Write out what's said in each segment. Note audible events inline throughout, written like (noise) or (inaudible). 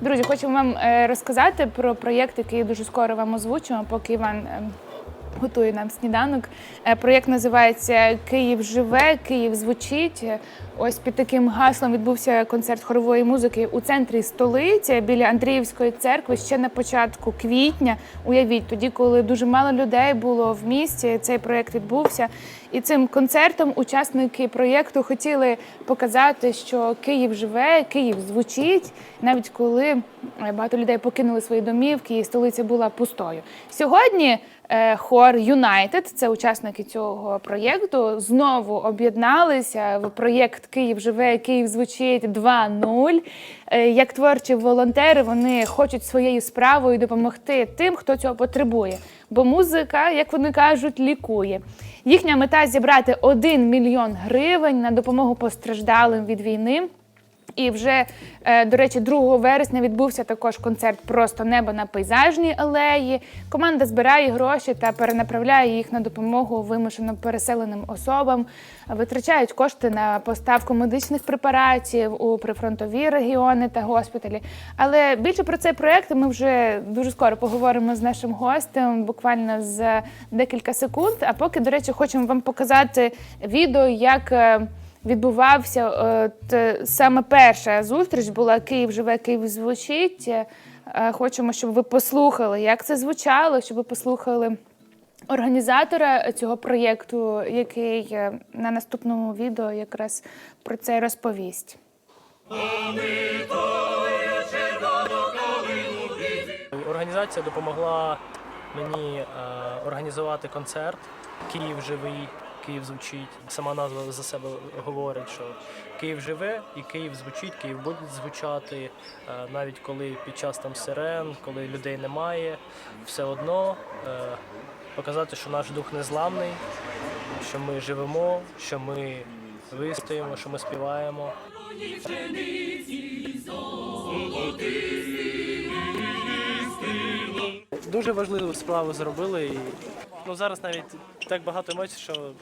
Друзі, хочу вам е, розказати про проєкт, який дуже скоро вам озвучимо, поки Іван е, готує нам сніданок. Е, Проєкт називається Київ живе, Київ звучить. Е, Ось під таким гаслом відбувся концерт хорової музики у центрі столиці біля Андріївської церкви ще на початку квітня. Уявіть, тоді, коли дуже мало людей було в місті, цей проєкт відбувся. І цим концертом учасники проєкту хотіли показати, що Київ живе, Київ звучить, навіть коли е, багато людей покинули свої домівки і столиця була пустою. Сьогодні хор Юнайтед, це учасники цього проєкту, знову об'єдналися в проєкт Київ живе, Київ звучить 2.0. Е, Як творчі волонтери, вони хочуть своєю справою допомогти тим, хто цього потребує. Бо музика, як вони кажуть, лікує. Їхня мета зібрати 1 мільйон гривень на допомогу постраждалим від війни. І вже, е, до речі, 2 вересня відбувся також концерт Просто небо на пейзажній алеї. Команда збирає гроші та перенаправляє їх на допомогу вимушено переселеним особам. Витрачають кошти на поставку медичних препаратів у прифронтові регіони та госпіталі. Але більше про цей проект ми вже дуже скоро поговоримо з нашим гостем, буквально за декілька секунд. А поки, до речі, хочемо вам показати відео, як. Е, відбувався е, т- саме перша зустріч була Київ живе, Київ звучить. Е, Хочемо, щоб ви послухали, як це звучало, щоб ви послухали організатора цього проєкту, який е, на наступному відео якраз про це розповість. Організація допомогла мені е, організувати концерт Київ живий, Київ звучить. Сама назва за себе говорить, що Київ живе і Київ звучить, Київ буде звучати, е, навіть коли під час там сирен, коли людей немає, все одно е, показати, що наш дух незламний, що ми живемо, що ми вистоїмо, що ми співаємо. Дуже важливу справу зробили. І, ну, зараз навіть так багато емоцій, що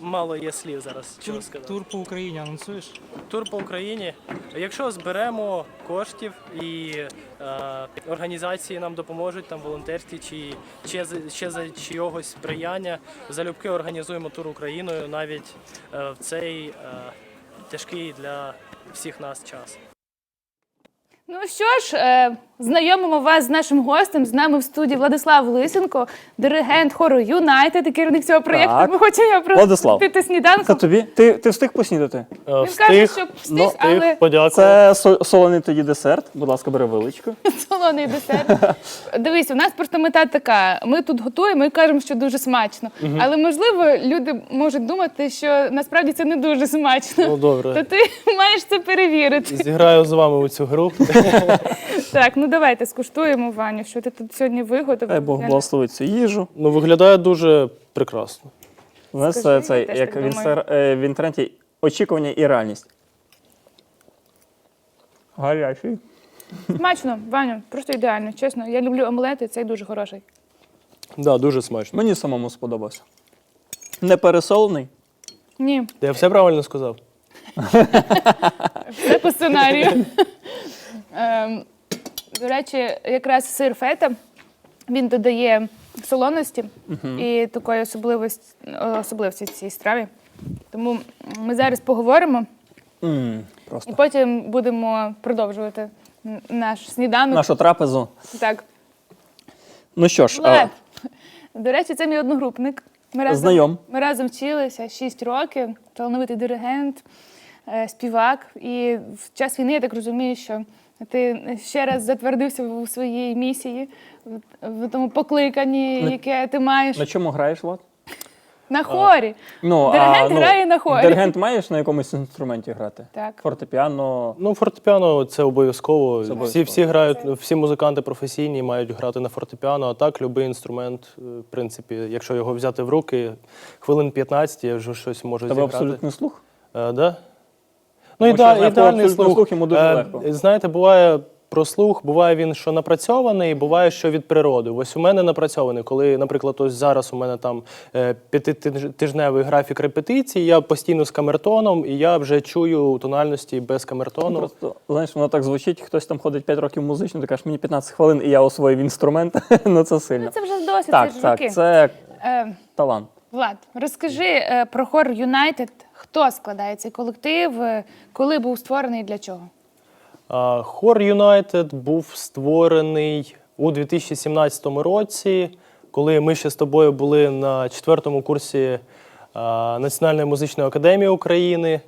мало є слів зараз. Чого сказати. Тур по Україні анонсуєш? Тур по Україні. Якщо зберемо коштів і е, організації нам допоможуть, там волонтерські чи ще, за- ще за чийогось сприяння, залюбки організуємо тур Україною навіть е, в цей е, тяжкий для всіх нас час. Ну що ж, е, знайомимо вас з нашим гостем. З нами в студії Владислав Лисенко, диригент хору Юнайтед і керівник цього проєкту. Так. Ми хочемо його Владислав. просити сніданку. Тобі? Ти, ти встиг поснідати? Він каже, що встиг, ну, але. Це со- солоний тоді десерт. Будь ласка, бери величку. (laughs) солоний десерт. Дивись, у нас просто мета така: ми тут готуємо і кажемо, що дуже смачно. Але можливо, люди можуть думати, що насправді це не дуже смачно. Ну, добре. То ти (laughs) маєш це перевірити. Зіграю з вами у цю гру. Так, ну давайте скуштуємо, Ваню, що ти тут сьогодні виготовив. Дай Бог благословить цю їжу. Ну, виглядає дуже прекрасно. Знаєш, Скажи, це, я теж як так в, думаю. інстар... е, в інтернеті очікування і реальність. Гарячий. Смачно, Ваню, просто ідеально, чесно. Я люблю омлети, цей дуже хороший. Да, дуже смачно. Мені самому сподобався. Не пересолений. Ні, Я все правильно сказав. Це по сценарію. (laughs) Ем, До речі, якраз сир фета він додає солоності і такої особливості, особливості цій страві. Тому ми зараз поговоримо м і просто. потім будемо продовжувати н- наш сніданок. Нашу трапезу. Так. Ну що ж, е, До речі, це мій одногрупник. Ми разом, Знайом. Ми разом вчилися 6 років, талановитий диригент, е, співак. І в час війни я так розумію, що ти ще раз затвердився у своїй місії, в, тому покликанні, яке ти маєш на чому граєш, Влад? на хорі. Ну, Диригент грає на хорі. Диригент маєш на якомусь інструменті грати? Так. Фортепіано. Ну, фортепіано це обов'язково. обов'язково. Всі, всі грають, всі музиканти професійні мають грати на фортепіано, а так будь-який інструмент, е, в принципі, якщо його взяти в руки, хвилин 15 я вже щось можу Тебе зіграти. абсолютний слух? Е, да? Ну, Тому іде, ідеальний слух. слух йому дуже Е, легко. Знаєте, буває про слух. Буває він, що напрацьований, буває, що від природи. Ось у мене напрацьований, коли, наприклад, ось зараз у мене там е, п'ятитижневий графік репетицій, я постійно з камертоном, і я вже чую тональності без камертону. Просто, знаєш, воно так звучить, хтось там ходить 5 років в музичну, ти кажеш, мені 15 хвилин, і я освоїв інструмент. (laughs) ну це сильно. Ну, це вже досить, так, це ж так, це Е, талант. Влад, розкажи е, про хор Юнайтед. Хто складає цей колектив, коли був створений і для чого? Хор Юнайтед був створений у 2017 році, коли ми ще з тобою були на четвертому курсі Національної музичної академії України.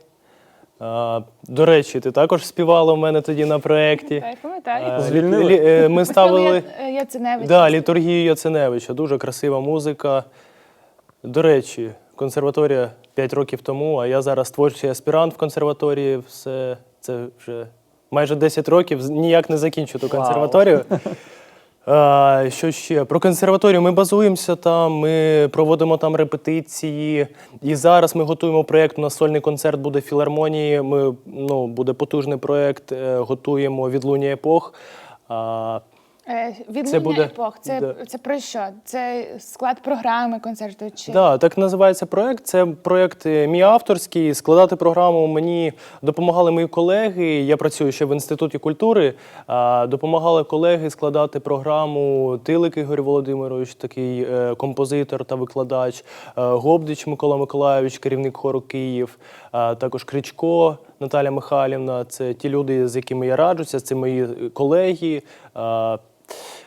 До речі, ти також співала у мене тоді на проєкті. Так, пам'ятаю. Звільнили? е, Ми ставили. Я, е, Да, літургію Яценевича, дуже красива музика. До речі, консерваторія 5 років тому, а я зараз творчий аспірант в консерваторії. Все це вже майже 10 років, ніяк не закінчу ту консерваторію. (laughs) А, що ще? Про консерваторію ми базуємося там, ми проводимо там репетиції. І зараз ми готуємо проєкт. У нас сольний концерт буде в філармонії. Ми, ну, буде потужний проєкт, е, готуємо відлуння епох. А, Е, Це буде- епох. Це, да. це про що? Це склад програми концерту? Чи Да, так називається проект. Це проект е, мій авторський. Складати програму мені допомагали мої колеги. Я працюю ще в інституті культури. Допомагали колеги складати програму Тилик Ігор Володимирович, такий е, композитор та викладач, Гобдич Микола Миколайович, керівник хору Київ, також Кричко Наталя Михайлівна. Це ті люди, з якими я раджуся, це мої колеги. А, Е,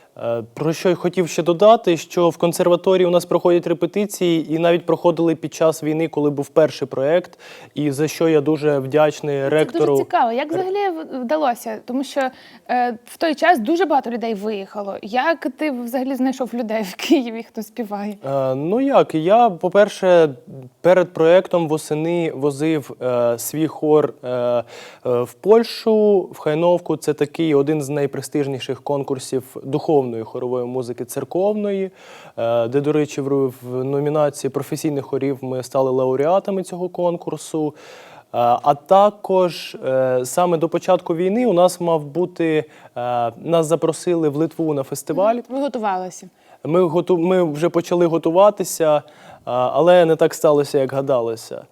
Про що я хотів ще додати, що в консерваторії у нас проходять репетиції, і навіть проходили під час війни, коли був перший проєкт, і за що я дуже вдячний Це ректору. дуже цікаво. Як взагалі вдалося? Тому що е, в той час дуже багато людей виїхало. Як ти взагалі знайшов людей в Києві, хто співає? Е, Ну як, я, по-перше, перед проєктом восени возив е, свій хор е, е, в Польщу, в Хайновку. Це такий один з найпрестижніших конкурсів духовної хорової музики церковної, е, де, до речі, в, номінації професійних хорів ми стали лауреатами цього конкурсу. Е, А також е, саме до початку війни у нас мав бути нас запросили в Литву на фестиваль. Ви готувалися? Ми, готу... ми вже почали готуватися, але не так сталося, як гадалося.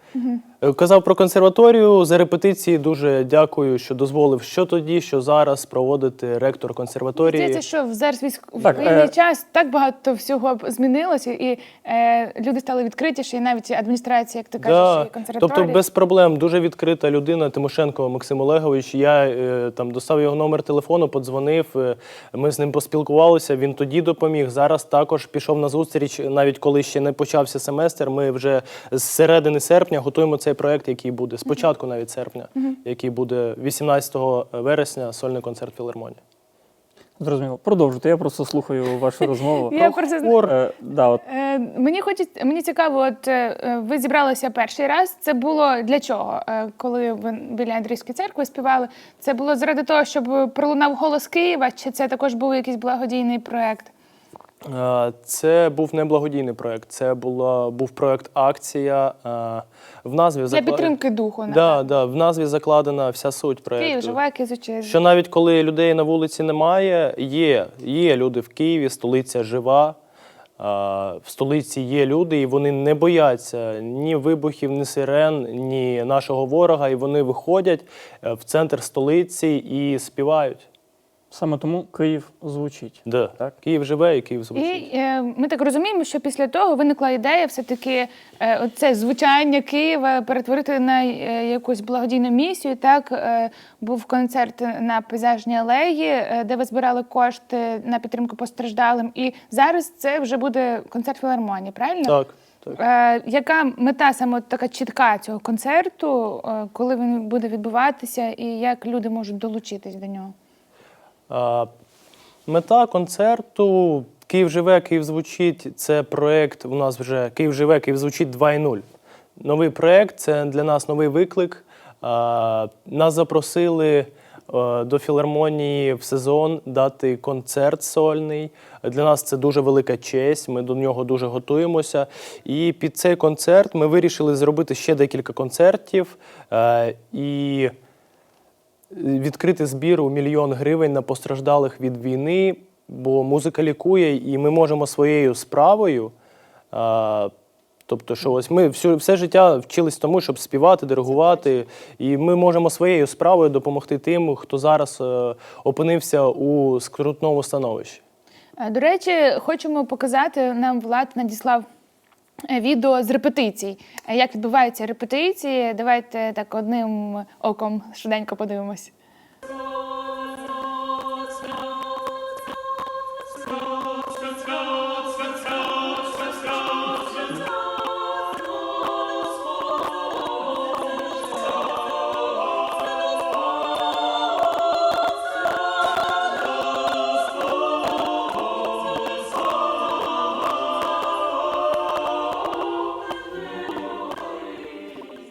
Е, Казав про консерваторію за репетиції. Дуже дякую, що дозволив що тоді, що зараз проводити ректор консерваторії. Здається, що в зараз військ... Так, воєнний е, час так багато всього змінилося, і е, люди стали відкритіші, і навіть адміністрація, як ти кажеш, Да. і консерваторія. Тобто без проблем дуже відкрита людина Тимошенко Максим Олегович. Я е, там достав його номер телефону, подзвонив. е, Ми з ним поспілкувалися. Він тоді допоміг. Зараз також пішов на зустріч, навіть коли ще не почався семестр. Ми вже з середини серпня готуємо цей проект, який буде спочатку, навіть серпня, який буде 18 вересня, сольний концерт філармонії. Зрозуміло. Продовжуйте, я просто слухаю вашу розмову. (laughs) Я просто Хор. Е, да, от, Е, мені хочеться, мені цікаво, от е, е, ви зібралися перший раз. Це було для чого? Е, коли ви біля Андрійської церкви співали? Це було заради того, щоб пролунав голос Києва, чи це також був якийсь благодійний проект? Е, Це був не благодійний проект, це була, був проект акція. е, В назві Для підтримки духу. Да, да, в назві закладена вся суть проекту. Київ живе, звучить. Що навіть коли людей на вулиці немає, є, є люди в Києві, столиця жива. В столиці є люди, і вони не бояться ні вибухів, ні сирен, ні нашого ворога. І вони виходять е, в центр столиці і співають. Саме тому Київ звучить. Да. Так. Київ живе і Київ звучить. І е, ми так розуміємо, що після того виникла ідея все-таки е, це звучання Києва перетворити на е, якусь благодійну місію. Так е, був концерт на пейзажній алеї, е, де ви збирали кошти на підтримку постраждалим. І зараз це вже буде концерт філармонії, правильно? Так, так. Е, яка мета саме от така чітка цього концерту, е, коли він буде відбуватися, і як люди можуть долучитись до нього? Мета концерту Київ живе, Київ звучить. Це проєкт. У нас вже Київ живе, Київ звучить 2.0. Новий проєкт це для нас новий виклик. Нас запросили до філармонії в сезон дати концерт сольний. Для нас це дуже велика честь. Ми до нього дуже готуємося. І під цей концерт ми вирішили зробити ще декілька концертів. І відкрити збір у мільйон гривень на постраждалих від війни, бо музика лікує, і ми можемо своєю справою. А, тобто, що ось ми всю, все життя вчились тому, щоб співати, диригувати, і ми можемо своєю справою допомогти тим, хто зараз е, опинився у скрутному становищі. Е, До речі, хочемо показати нам Влад надіслав відео з репетицій. Е, Як відбуваються репетиції? Давайте так одним оком швиденько подивимось.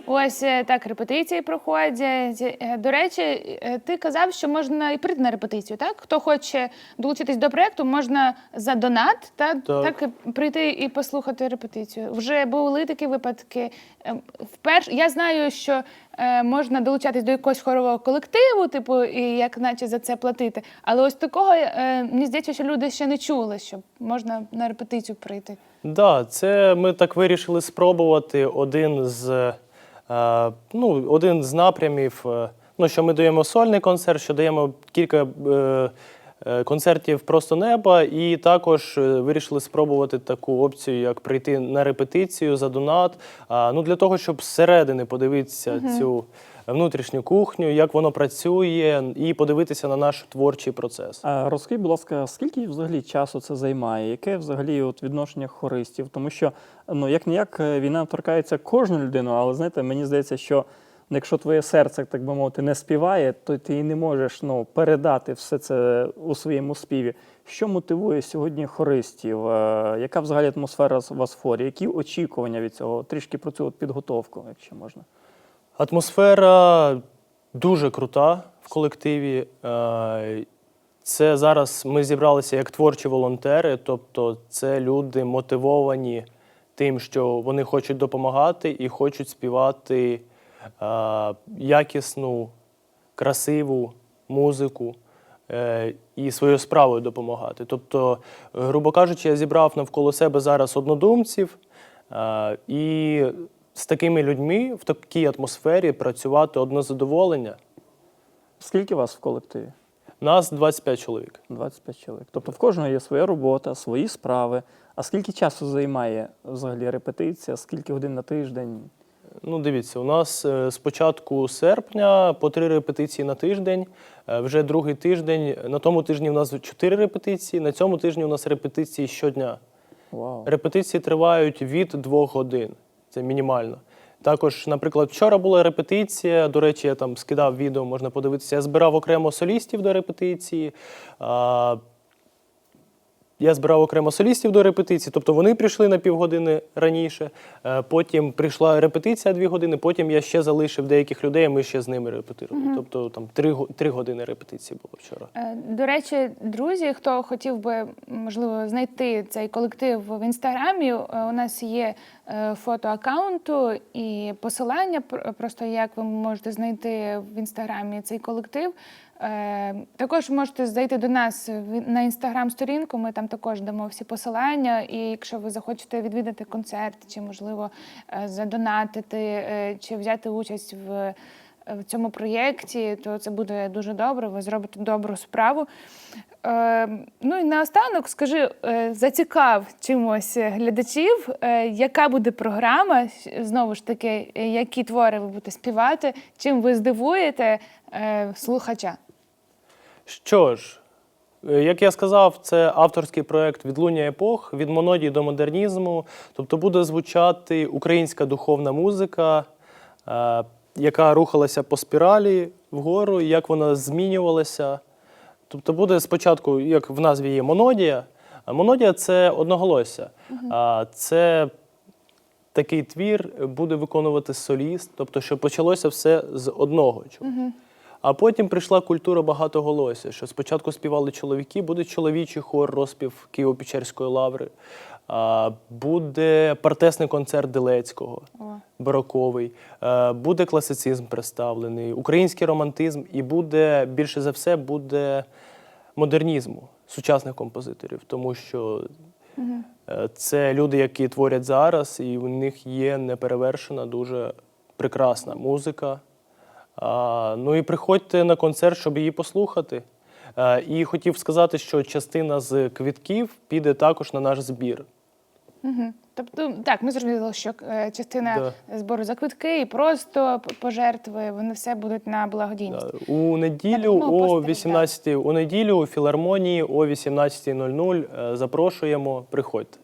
Ось е, так репетиції проходять. Е, До речі, е, ти казав, що можна і прийти на репетицію, так? Хто хоче долучитись до проєкту, можна за донат та Так. так прийти і послухати репетицію. Вже були такі випадки. Е, Вперше я знаю, що е, можна долучатись до якогось хорового колективу, типу, і як наче за це платити. Але ось такого е, мені здається, що люди ще не чули, що можна на репетицію прийти. Да, це ми так вирішили спробувати один з, е, ну, один з напрямів. е, Ну, що ми даємо сольний концерт, що даємо кілька е, е, концертів просто неба, і також е, вирішили спробувати таку опцію, як прийти на репетицію за донат. Ну, для того, щоб зсередини подивитися цю внутрішню кухню, як воно працює, і подивитися на наш творчий процес. А розкажіть, будь ласка, скільки взагалі часу це займає? Яке взагалі от відношення хористів? Тому що ну як ніяк війна торкається кожну людину, але знаєте, мені здається, що якщо твоє серце, так би мовити, не співає, то ти не можеш ну, передати все це у своєму співі. Що мотивує сьогодні хористів? Е, Яка взагалі атмосфера в Асфорі? Які очікування від цього? Трішки про цю підготовку, якщо можна. Атмосфера дуже крута в колективі. Е, Це зараз ми зібралися як творчі волонтери, тобто це люди мотивовані тим, що вони хочуть допомагати і хочуть співати е, якісну, красиву музику е, і своєю справою допомагати. Тобто, грубо кажучи, я зібрав навколо себе зараз однодумців, і з такими людьми в такій атмосфері працювати одне задоволення. Скільки вас в колективі? Нас 25 чоловік. 25 чоловік. Тобто в кожного є своя робота, свої справи. А скільки часу займає взагалі репетиція? Скільки годин на тиждень? Ну, дивіться, у нас е, з початку серпня по три репетиції на тиждень. Е, Вже другий тиждень. На тому тижні у нас чотири репетиції. На цьому тижні у нас репетиції щодня. Вау. Репетиції тривають від двох годин. Це мінімально. Також, наприклад, вчора була репетиція. До речі, я там скидав відео, можна подивитися. Я збирав окремо солістів до репетиції. Я збирав окремо солістів до репетиції, тобто вони прийшли на півгодини раніше. Е, Потім прийшла репетиція дві години, потім я ще залишив деяких людей, і ми ще з ними репетирували. Тобто там три, три години репетиції було вчора. Е, До речі, друзі, хто хотів би можливо знайти цей колектив в інстаграмі, е, у нас є фото аккаунту і посилання. пр- Просто як ви можете знайти в інстаграмі цей колектив. Е, Також можете зайти до нас на інстаграм-сторінку. Ми там також дамо всі посилання. І якщо ви захочете відвідати концерт, чи можливо е, задонатити, е, чи взяти участь в в цьому проєкті, то це буде дуже добре. Ви зробите добру справу. Е, ну і наостанок скажи, зацікав чимось глядачів, е, яка буде програма, знову ж таки, які твори ви будете співати, чим ви здивуєте е, слухача. Що ж, е, як я сказав, це авторський проект відлуння епох від монодії до модернізму. Тобто буде звучати українська духовна музика, е, яка рухалася по спіралі вгору, як вона змінювалася. Тобто буде спочатку, як в назві є монодія. Монодія це одноголосся. Це такий твір буде виконувати соліст, тобто, що почалося все з одного. чого. А потім прийшла культура багатоголосся, що спочатку співали чоловіки, буде чоловічий хор, розпів Києво-Печерської лаври. буде партесний концерт Делецького, бароковий, буде класицизм представлений, український романтизм, і буде більше за все буде модернізму сучасних композиторів, тому що е, це люди, які творять зараз, і у них є неперевершена, дуже прекрасна музика. Ну і приходьте на концерт, щоб її послухати. І хотів сказати, що частина з квітків піде також на наш збір. Угу. Тобто, так, ми зрозуміли, що е, частина збору за квитки і просто пожертви, вони все будуть на благодійність. Да. У неділю Ну, о постери, 18 у неділю у філармонії о 18.00 е, запрошуємо. Приходьте.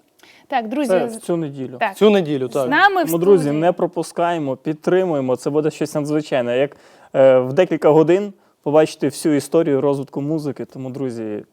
Так, друзі, Це в цю неділю. так, Цю неділю, так. з нами в Тому, друзі, студії. не пропускаємо, підтримуємо. Це буде щось надзвичайне. Як е, в декілька годин побачите всю історію розвитку музики. Тому, друзі,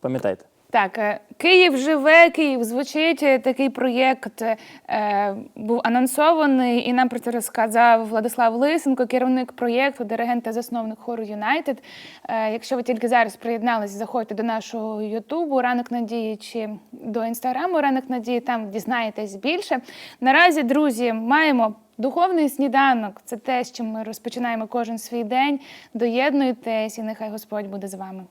пам'ятайте. Так, е, Київ живе, Київ звучить. Е, Такий проєкт е, був анонсований, і нам про це розказав Владислав Лисенко, керівник проєкту, диригент та засновник хору Юнайтед. Е, якщо ви тільки зараз приєдналися, заходьте до нашого Ютубу Ранок Надії чи до інстаграму Ранок Надії, там дізнаєтесь більше. Наразі, друзі, маємо. Духовний сніданок це те, з чим ми розпочинаємо кожен свій день. Доєднуйтесь, і нехай Господь буде з вами.